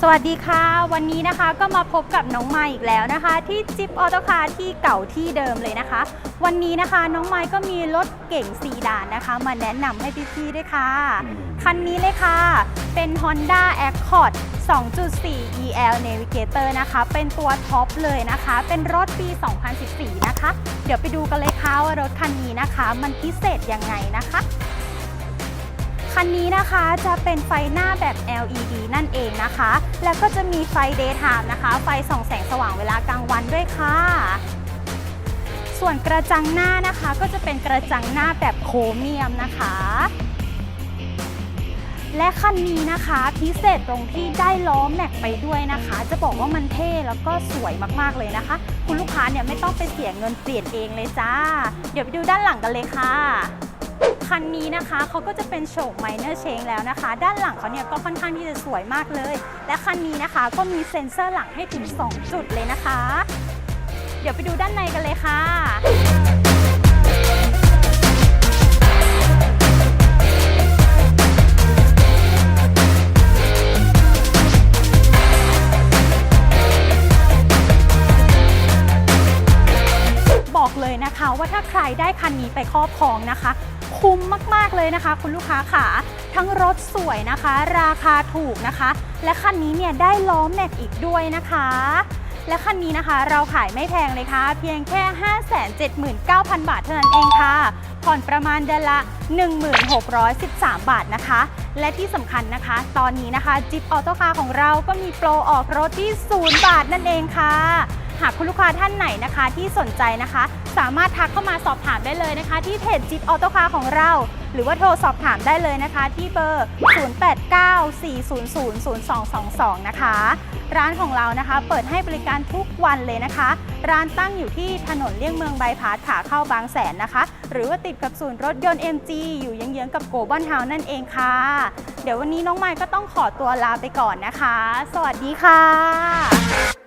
สวัสดีค่ะ วันนี้นะคะก็มาพบกับน้องไม้อีกแล้วนะคะ ที่จิ๊บออโตคาร์ที่เก่าที่เดิมเลยนะคะ วันนี้นะคะน้องไม้ก็มีรถเก่งสีดานนะคะ มาแนะนำให้พี่ๆด้วยค่ะ คันนี้เลยค่ะ เป็น Honda Accord 2.4 EL Navigator นะคะ เป็นตัวท็อปเลยนะคะ เป็นรถปี 2014 นะคะ เดี๋ยวไปดูกันเลยค่ะว่ารถคันนี้นะคะ มันพิเศษยังไงนะคะ คันนี้นะคะจะเป็นไฟหน้าแบบ LED นั่นเองนะคะ แล้วก็จะมีไฟ daytime นะคะ ไฟส่องแสงสว่างเวลากลางวันด้วยค่ะ ส่วนกระจังหน้านะคะก็จะเป็นกระจังหน้าแบบโครเมียมนะคะ และคันนี้นะคะพิเศษตรงที่ได้ล้อแม็กไปด้วยนะคะ จะบอกว่ามันเท่แล้วก็สวยมากๆเลยนะคะ คุณลูกค้าเนี่ยไม่ต้องไปเสียเงินเปลี่ยนเองเลยจ้า เดี๋ยวไปดูด้านหลังกันเลยค่ะ คันนี้นะคะเขาก็จะเป็นโฉมไมเนอร์เชงแล้วนะคะ ด้านหลังเขาเนี่ยก็ค่อนข้างที่จะสวยมากเลย และคันนี้นะคะก็มีเซ็นเซอร์หลังให้ถึง 2 จุดเลยนะคะ เดี๋ยวไปดูด้านในกันเลยค่ะบอกเลยนะคะว่าถ้าใครได้คันนี้ไปครอบครองนะคะ คุ้มมากๆเลยนะคะ คุณลูกค้าค่ะทั้งรถสวยนะคะ ราคาถูกนะคะ และคันนี้เนี่ยได้ล้อแม็กอีกด้วยนะคะ และคันนี้นะคะเราขายไม่แพงเลยค่ะ เพียงแค่ 579,000 บาทเท่านั้นเองค่ะ ผ่อนประมาณเดือนละ 1613 บาทนะคะ และที่สำคัญนะคะ ตอนนี้นะคะจิ p ออโต้คาร์ของเราก็มีโปรออกรถที่ 0 บาทนั่นเองค่ะ หากคุณลูกค้าท่านไหนนะคะที่สนใจนะคะ สามารถทักเข้ามาสอบถามได้เลยนะคะ ที่เพจจิ p ออโต้คาร์ของเรา หรือว่าโทรสอบถามได้เลยนะคะ ที่เบอร์ 0894000222 นะคะ ร้านของเรานะคะ เปิดให้บริการทุกวันเลยนะคะ ร้านตั้งอยู่ที่ถนนเลี่ยงเมืองบายพาสขาเข้าบางแสนนะคะ หรือว่าติดกับศูนย์รถยนต์ MG อยู่เยื้องๆกับโกลบอลเฮานั่นเองค่ะ เดี๋ยววันนี้น้องไมค์ก็ต้องขอตัวลาไปก่อนนะคะ สวัสดีค่ะ